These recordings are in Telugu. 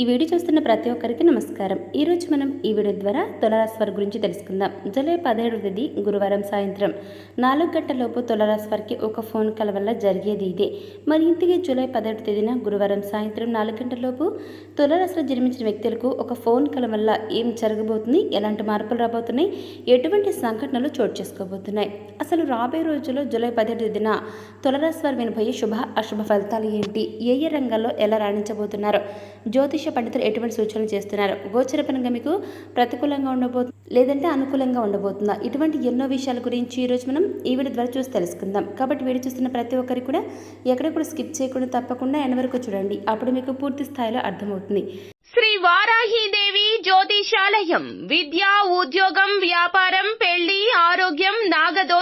ఈ వీడియో చూస్తున్న ప్రతి ఒక్కరికి నమస్కారం. ఈరోజు మనం ఈ వీడియో ద్వారా తులరాశి వారి గురించి తెలుసుకుందాం. జూలై పదిహేడు తేదీ గురువారం సాయంత్రం. నాలుగు గంటలలోపు తులరాశి వారికి ఒక ఫోన్ కాల్ వల్ల జరిగేది ఇదే. మరి ఇంటికి జూలై పదిహేడు తేదీన గురువారం సాయంత్రం నాలుగు గంటలలోపు తులరాశిలో జన్మించిన వ్యక్తులకు ఒక ఫోన్ కాల్ వల్ల ఏం జరగబోతుంది? ఎలాంటి మార్పులు రాబోతున్నాయి? ఎటువంటి సంఘటనలు చోటు చేసుకోబోతున్నాయి? అసలు రాబోయే రోజుల్లో జూలై పదిహేడు తేదీన తులరాశి వారు వినబోయే శుభ అశుభ ఫలితాలు ఏంటి? ఏ ఏ రంగాల్లో ఎలా రాణించబోతున్నారు? జ్యోతిష పండితులు ఎటువంటి సూచనలు చేస్తున్నారు? గోచరపరంగా మీకు ప్రతికూలంగా ఉండబోతు లేదంటే అనుకూలంగా ఉండబోతుందా? ఇటువంటి ఎన్నో విషయాల గురించి ఈరోజు మనం ఈ వీడియో ద్వారా చూసి తెలుసుకుందాం. కాబట్టి వీడియో చూస్తున్న ప్రతి ఒక్కరికి కూడా ఎక్కడ కూడా స్కిప్ చేయకుండా తప్పకుండా ఎండ్ వరకు చూడండి. అప్పుడు మీకు పూర్తి స్థాయిలో అర్థమవుతుంది. శ్రీ వారాహీదేవి జ్యోతిషాలయం విద్య ఉద్యోగం వ్యాపారం పెళ్ళి ఆరోగ్య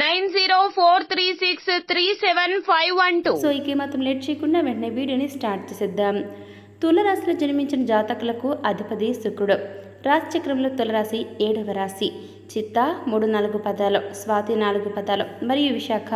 nine zero four three six three seven five one two. So ఇక మాత్రం లేట్ చేయకుండా వెంటనే వీడియోని స్టార్ట్ చేసేద్దాం. తులరాశిలో జన్మించిన జాతకులకు అధిపతి శుక్రుడు. రాశి చక్రంలో తులరాశి ఏడవ రాశి. చిత్త మూడు నాలుగు పదాలు స్వాతి నాలుగు పదాలు మరియు విశాఖ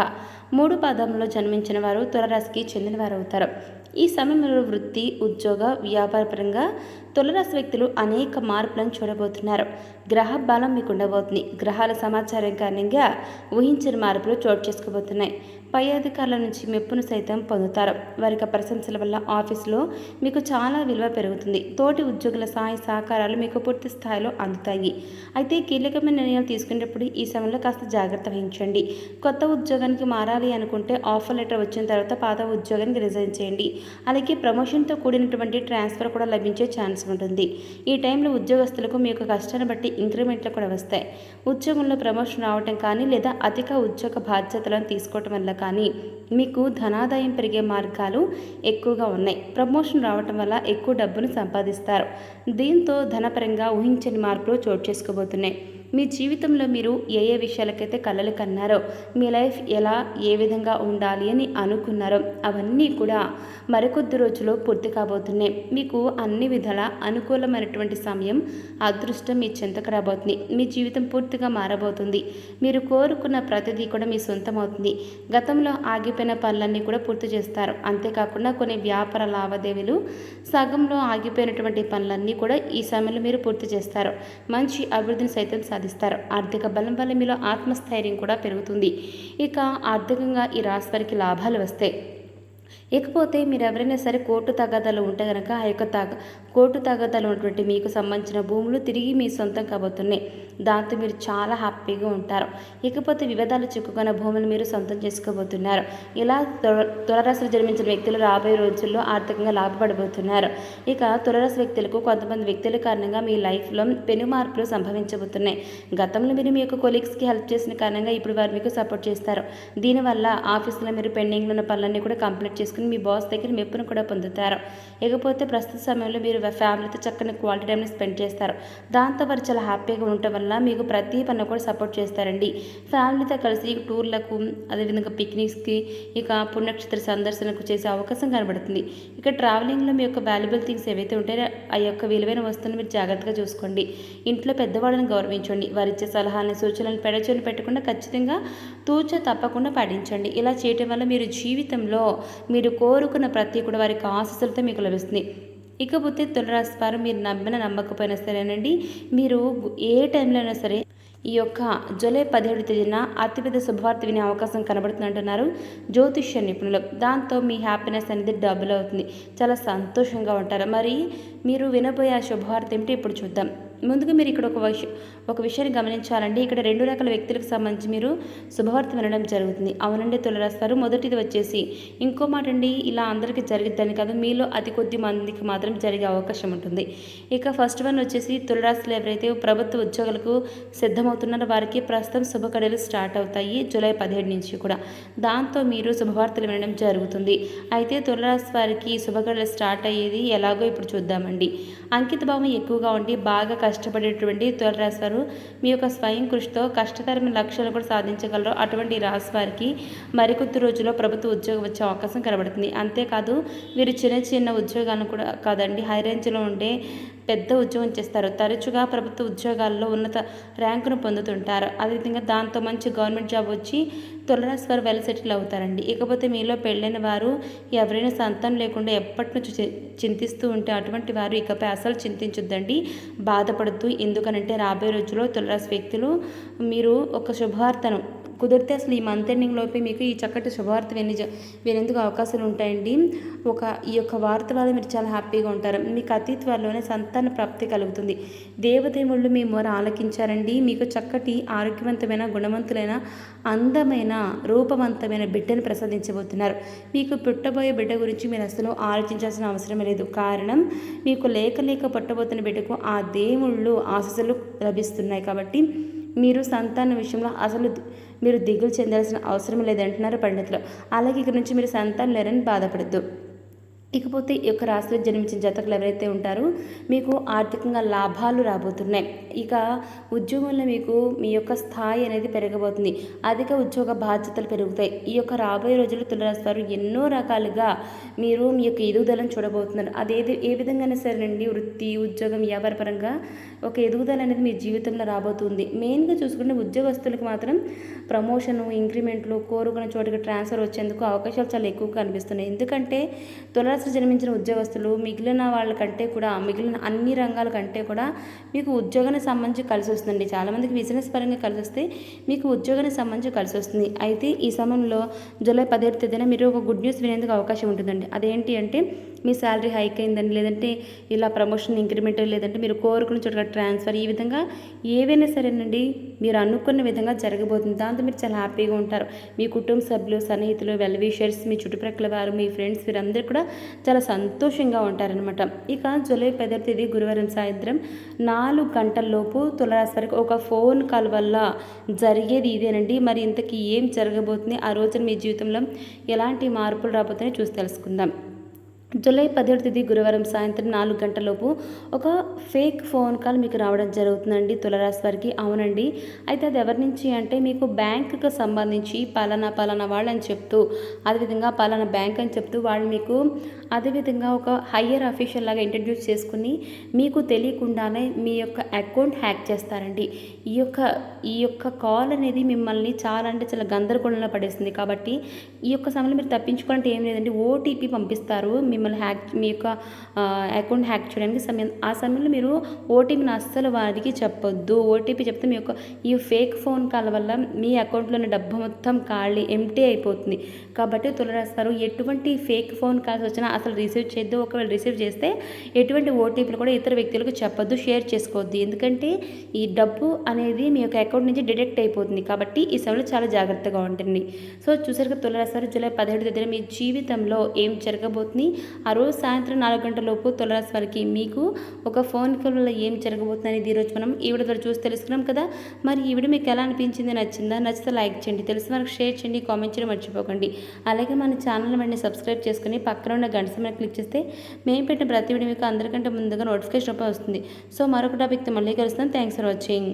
మూడు పదంలో జన్మించిన వారు తులరాశికి చెందినవారు అవుతారు ఈ సమయంలో వృత్తి ఉద్యోగ వ్యాపారపరంగా తులరాశి వ్యక్తులు అనేక మార్పులను చూడబోతున్నారు. గ్రహ బలం మీకు ఉండబోతుంది. గ్రహాల సమాచారం కారణంగా ఊహించిన మార్పులు చోటు చేసుకోబోతున్నాయి. పై అధికారుల నుంచి మెప్పును సైతం పొందుతారు. వారికి ప్రశంసల వల్ల ఆఫీసులో మీకు చాలా విలువ పెరుగుతుంది. తోటి ఉద్యోగుల సహాయ సహకారాలు మీకు పూర్తి స్థాయిలో అందుతాయి. అయితే కీలకమైన నిర్ణయాలు తీసుకునేటప్పుడు ఈ సమయంలో కాస్త జాగ్రత్త వహించండి. కొత్త ఉద్యోగానికి మారాలి అనుకుంటే ఆఫర్ లెటర్ వచ్చిన తర్వాత పాత ఉద్యోగానికి రిజైన్ చేయండి. అలాగే ప్రమోషన్తో కూడినటువంటి ట్రాన్స్ఫర్ కూడా లభించే ఛాన్స్ ఉంటుంది. ఈ టైంలో ఉద్యోగస్తులకు మీ యొక్క కష్టాన్ని బట్టి ఇంక్రిమెంట్లు కూడా వస్తాయి. ఉద్యోగంలో ప్రమోషన్ రావటం కానీ లేదా అధిక ఉద్యోగ బాధ్యతలను తీసుకోవటం వల్ల కానీ మీకు ధనాదాయం పెరిగే మార్గాలు ఎక్కువగా ఉన్నాయి. ప్రమోషన్ రావటం వల్ల ఎక్కువ డబ్బును సంపాదిస్తారు. దీంతో ధనపరంగా ఊహించని మార్పులు చోటు చేసుకోబోతున్నాయి. మీ జీవితంలో మీరు ఏ ఏ విషయాలకైతే కలలు కన్నారో మీ లైఫ్ ఎలా ఏ విధంగా ఉండాలి అని అనుకున్నారో అవన్నీ కూడా మరికొద్ది రోజుల్లో పూర్తి కాబోతున్నాయి. మీకు అన్ని విధాల అనుకూలమైనటువంటి సమయం అదృష్టం మీ చెంతకు రాబోతుంది. మీ జీవితం పూర్తిగా మారబోతుంది. మీరు కోరుకున్న ప్రతిదీ కూడా మీ సొంతం అవుతుంది గతంలో ఆగిపోయిన పనులన్నీ కూడా పూర్తి చేస్తారు. అంతేకాకుండా కొన్ని వ్యాపార లావాదేవీలు సగంలో ఆగిపోయినటువంటి పనులన్నీ కూడా ఈ సమయంలో మీరు పూర్తి చేస్తారు. మంచి అభివృద్ధిని సైతం సాధిస్తారు ఆర్థిక బలం వల్ల మీలో ఆత్మస్థైర్యం కూడా పెరుగుతుంది. ఇక ఆర్థికంగా ఈ రాశి వారికి లాభాలు వస్తాయి ఇకపోతే మీరు ఎవరైనా సరే కోర్టు తగాదాలు ఉంటే కనుక ఆ యొక్క తగ కోర్టు తగాదాలు ఉన్నటువంటి మీకు సంబంధించిన భూములు తిరిగి మీ సొంతం కాబోతున్నాయి. దాంతో మీరు చాలా హ్యాపీగా ఉంటారు. ఇకపోతే వివాదాలు చిక్కుకున్న భూములు మీరు సొంతం చేసుకోబోతున్నారు. ఇలా తులరాశులు జన్మించిన వ్యక్తులు రాబోయే రోజుల్లో ఆర్థికంగా లాభపడబోతున్నారు. ఇక తులరాశి వ్యక్తులకు కొంతమంది వ్యక్తుల కారణంగా మీ లైఫ్లో పెను మార్పులు సంభవించబోతున్నాయి. గతంలో మీరు మీ యొక్క కొలీగ్స్కి హెల్ప్ చేసిన కారణంగా ఇప్పుడు వారు మీకు సపోర్ట్ చేస్తారు. దీనివల్ల ఆఫీస్లో మీరు పెండింగ్లో ఉన్న పనులన్నీ కూడా కంప్లీట్ చేసుకుని మీ బాస్ దగ్గర మెప్పును కూడా పొందుతారు. ఇకపోతే ప్రస్తుత సమయంలో మీరు ఫ్యామిలీతో చక్కని క్వాలిటీ టైంని స్పెండ్ చేస్తారు. దాంతో వారు చాలా హ్యాపీగా ఉండటం వల్ల మీకు ప్రతి పని కూడా సపోర్ట్ చేస్తారండి. ఫ్యామిలీతో కలిసి టూర్లకు అదేవిధంగా పిక్నిక్స్కి ఇక పుణ్యక్షేత్ర సందర్శనకు చేసే అవకాశం కనబడుతుంది. ఇక ట్రావెలింగ్లో మీ యొక్క వాల్యుబుల్ థింగ్స్ ఏవైతే ఉంటాయో ఆ యొక్క విలువైన వస్తువులను మీరు జాగ్రత్తగా చూసుకోండి. ఇంట్లో పెద్దవాళ్ళని గౌరవించండి. వారిచ్చే సలహాలను సూచనలను పెడచొని పెట్టకుండా ఖచ్చితంగా తూచ తప్పకుండా పాటించండి. ఇలా చేయటం వల్ల మీరు జీవితంలో మీరు కోరుకున్న ప్రతి కూడా వారికి ఆశీస్సులతో మీకు లభిస్తుంది. ఇకపోతే తులరాశి వారు మీరు నమ్మిన నమ్మకపోయినా సరేనండి. మీరు ఏ టైంలో అయినా సరే ఈ యొక్క జూలై పదిహేడు తేదీన అతిపెద్ద శుభవార్త వినే అవకాశం కనబడుతుందంటున్నారు జ్యోతిష్య నిపుణులు. దాంతో మీ హ్యాపీనెస్ అనేది డబుల్ అవుతుంది. చాలా సంతోషంగా ఉంటారు. మరి మీరు వినబోయే ఆ శుభవార్త ఏమిటి ఇప్పుడు చూద్దాం. ముందుగా మీరు ఇక్కడ ఒక విషయం ఒక విషయాన్ని గమనించాలండి. ఇక్కడ రెండు రకాల వ్యక్తులకు సంబంధించి మీరు శుభవార్త వినడం జరుగుతుంది. అవునండి తులరాస్తారు. మొదటిది వచ్చేసి ఇంకో మాట అండి ఇలా అందరికీ జరిగిద్దని కాదు మీలో అతి కొద్ది మందికి మాత్రం జరిగే అవకాశం ఉంటుంది. ఇక ఫస్ట్ వన్ వచ్చేసి తులరాశులు ఎవరైతే ప్రభుత్వ ఉద్యోగులకు సిద్ధమవుతున్నారో వారికి ప్రస్తుతం శుభకడలు స్టార్ట్ అవుతాయి జూలై పదిహేడు నుంచి కూడా. దాంతో మీరు శుభవార్తలు వినడం జరుగుతుంది. అయితే తులరాశి వారికి శుభకడలు స్టార్ట్ అయ్యేది ఎలాగో ఇప్పుడు చూద్దామండి. అంకిత భావం ఎక్కువగా ఉండి బాగా కష్టపడేటువంటి తులరాశి వారు మీ యొక్క స్వయం కృషితో కష్టతరమైన లక్ష్యాలు కూడా సాధించగలరు. అటువంటి రాశి వారికి మరికొద్ది రోజుల్లో ప్రభుత్వ ఉద్యోగం వచ్చే అవకాశం కనబడుతుంది. అంతేకాదు వీరు చిన్న చిన్న ఉద్యోగాలను కూడా కాదండి హై రేంజ్లో ఉండే పెద్ద ఉద్యోగం చేస్తారు. తరచుగా ప్రభుత్వ ఉద్యోగాల్లో ఉన్నత ర్యాంకును పొందుతుంటారు. అదేవిధంగా దాంతో మంచి గవర్నమెంట్ జాబ్ వచ్చి తులరాశి వారు వెల్ సెటిల్ అవుతారండి. ఇకపోతే మీలో పెళ్ళైన వారు ఎవరైనా సంతానం లేకుండా ఎప్పటి నుంచి చింతిస్తూ ఉంటే అటువంటి వారు ఇకపై అసలు చింతించొద్దండి. బాధపడుతూ ఎందుకనంటే రాబోయే రోజుల్లో తులరాశి వ్యక్తులు మీరు ఒక శుభవార్తను కుదిరితే అసలు ఈ మంత్ ఎండింగ్ లోపే మీకు ఈ చక్కటి శుభవార్త విని వినేందుకు అవకాశాలు ఉంటాయండి. ఒక ఈ యొక్క వార్త వల్ల మీరు చాలా హ్యాపీగా ఉంటారు. మీకు అతి త్వరలోనే సంతాన ప్రాప్తి కలుగుతుంది. దేవదేవుళ్ళు మీ మొర ఆలకించారండి. మీకు చక్కటి ఆరోగ్యవంతమైన గుణవంతులైన అందమైన రూపవంతమైన బిడ్డను ప్రసాదించబోతున్నారు. మీకు పుట్టబోయే బిడ్డ గురించి మీరు అసలు ఆలోచించాల్సిన అవసరం లేదు. కారణం మీకు లేక లేక పుట్టబోతున్న బిడ్డకు ఆ దేవుళ్ళు ఆశీస్సులు లభిస్తున్నాయి కాబట్టి మీరు సంతాన విషయంలో అసలు మీరు దిగులు చెందాల్సిన అవసరం లేదంటున్నారు పండితులు. అలాగే ఇక నుంచి మీరు సంతానం లేరని బాధపడద్దు. ఇకపోతే ఈ యొక్క రాశిలో జన్మించిన జాతకులు ఎవరైతే ఉంటారో మీకు ఆర్థికంగా లాభాలు రాబోతున్నాయి. ఇక ఉద్యోగంలో మీకు మీ యొక్క స్థాయి అనేది పెరగబోతుంది. అధిక ఉద్యోగ బాధ్యతలు పెరుగుతాయి. ఈ యొక్క రాబోయే రోజుల్లో తులరాశి వారు ఎన్నో రకాలుగా మీరు మీ యొక్క ఎదుగుదలను చూడబోతున్నారు. అదేది ఏ విధంగానే సరేనండి వృత్తి ఉద్యోగం వ్యాపారపరంగా ఒక ఎదుగుదల అనేది మీ జీవితంలో రాబోతుంది. మెయిన్గా చూసుకుంటే ఉద్యోగస్తులకు మాత్రం ప్రమోషను ఇంక్రిమెంట్లు కోరుకున్న చోటుకి ట్రాన్స్ఫర్ వచ్చేందుకు అవకాశాలు చాలా ఎక్కువగా కనిపిస్తున్నాయి. ఎందుకంటే తులరాశి జన్మించిన ఉద్యోగస్తులు మిగిలిన వాళ్ళ కంటే కూడా మిగిలిన అన్ని రంగాల కంటే కూడా మీకు ఉద్యోగానికి సంబంధించి కలిసి వస్తుందండి. చాలామందికి బిజినెస్ పరంగా కలిసి వస్తే మీకు ఉద్యోగానికి సంబంధించి కలిసి వస్తుంది. అయితే ఈ సమయంలో జూలై పదిహేడు తేదీన మీరు ఒక గుడ్ న్యూస్ వినేందుకు అవకాశం ఉంటుందండి. అదేంటి అంటే మీ శాలరీ హైక్ అయిందని లేదంటే ఇలా ప్రమోషన్ ఇంక్రిమెంట్ లేదంటే మీరు కోరుకున్న చోట ట్రాన్స్ఫర్ ఈ విధంగా ఏవైనా సరేనండి మీరు అనుకున్న విధంగా జరగబోతుంది. దాంతో మీరు చాలా హ్యాపీగా ఉంటారు. మీ కుటుంబ సభ్యులు సన్నిహితులు వెల్విషర్స్ మీ చుట్టుప్రక్కల వారు మీ ఫ్రెండ్స్ వీరందరూ కూడా చాలా సంతోషంగా ఉంటారనమాట ఇక జూలై పదో తేదీ గురువారం సాయంత్రం నాలుగు గంటల్లోపు తులరాశి వారికి ఒక ఫోన్ కాల్ వల్ల జరిగేది ఇదేనండి. మరి ఇంతకీ ఏం జరగబోతుంది? ఆ రోజున మీ జీవితంలో ఎలాంటి మార్పులు రాబోతున్నాయో చూసి తెలుసుకుందాం. జూలై పదిహేడు తేదీ గురువారం సాయంత్రం నాలుగు గంటలలోపు ఒక ఫేక్ ఫోన్ కాల్ మీకు రావడం జరుగుతుందండి తులరాశి వారికి అవునండి. అయితే అది ఎవరి నుంచి అంటే మీకు బ్యాంకుకు సంబంధించి పలానా పలానా వాళ్ళని చెప్తూ అదేవిధంగా పలానా బ్యాంక్ అని చెప్తూ వాళ్ళు మీకు అదేవిధంగా ఒక హయ్యర్ అఫీషియల్ లాగా ఇంట్రడ్యూస్ చేసుకుని మీకు తెలియకుండానే మీ యొక్క అకౌంట్ హ్యాక్ చేస్తారండి. ఈ యొక్క ఈ యొక్క కాల్ అనేది మిమ్మల్ని చాలా అంటే చాలా గందరగోళంలో పడేస్తుంది. కాబట్టి ఈ యొక్క సమయంలో మీరు తప్పించుకోవాలంటే ఏం లేదండి. ఓటీపీ పంపిస్తారు. మిమ్మల్ని హ్యాక్ మీ యొక్క అకౌంట్ హ్యాక్ చేయడానికి సమయం ఆ సమయంలో మీరు ఓటీపీని అస్సలు వారికి చెప్పొద్దు. ఓటీపీ చెప్తే మీ యొక్క ఈ ఫేక్ ఫోన్ కాల్ వల్ల మీ అకౌంట్లోని డబ్బు మొత్తం ఖాళీ ఎంటీ అయిపోతుంది. కాబట్టి తులరాస్తారు. ఎటువంటి ఫేక్ ఫోన్ కాల్స్ వచ్చినా అసలు రిసీవ్ చేయొద్దు ఒకవేళ రిసీవ్ చేస్తే ఎటువంటి ఓటీపీలు కూడా ఇతర వ్యక్తులకు చెప్పొద్దు షేర్ చేసుకోవద్దు. ఎందుకంటే ఈ డబ్బు అనేది మీ యొక్క అకౌంట్ నుంచి డిడెక్ట్ అయిపోతుంది కాబట్టి ఈ సమయంలో చాలా జాగ్రత్తగా ఉంటుంది సో చూసారుగా తులరాశారు జూలై పదిహేడు తేదీన మీ జీవితంలో ఏం జరగబోతుంది? ఆ రోజు సాయంత్రం నాలుగు గంటల లోపు తులరాశి వారికి మీకు ఒక ఫోన్ కాల్ ఏం జరగబోతుంది అనేది ఈరోజు మనం ఈవిడ ద్వారా చూసి తెలుసుకున్నాం కదా. మరి ఈవిడ మీకు ఎలా అనిపించింది? నచ్చిందా? నచ్చితే లైక్ చేయండి. తెలిసిన వరకు షేర్ చేయండి. కామెంట్ చేయడం మర్చిపోకండి. అలాగే మన ఛానల్ వెంటనే సబ్స్క్రైబ్ చేసుకుని పక్కన ఉన్న గంట సమయం క్లిక్ చేస్తే మేము పెట్టిన ప్రతి వీడియో మీకు అందరికంటే ముందుగా నోటిఫికేషన్ వస్తుంది. సో మరొక టాపిక్తో మళ్ళీ కలుస్తాను థ్యాంక్స్ ఫర్ వాచింగ్.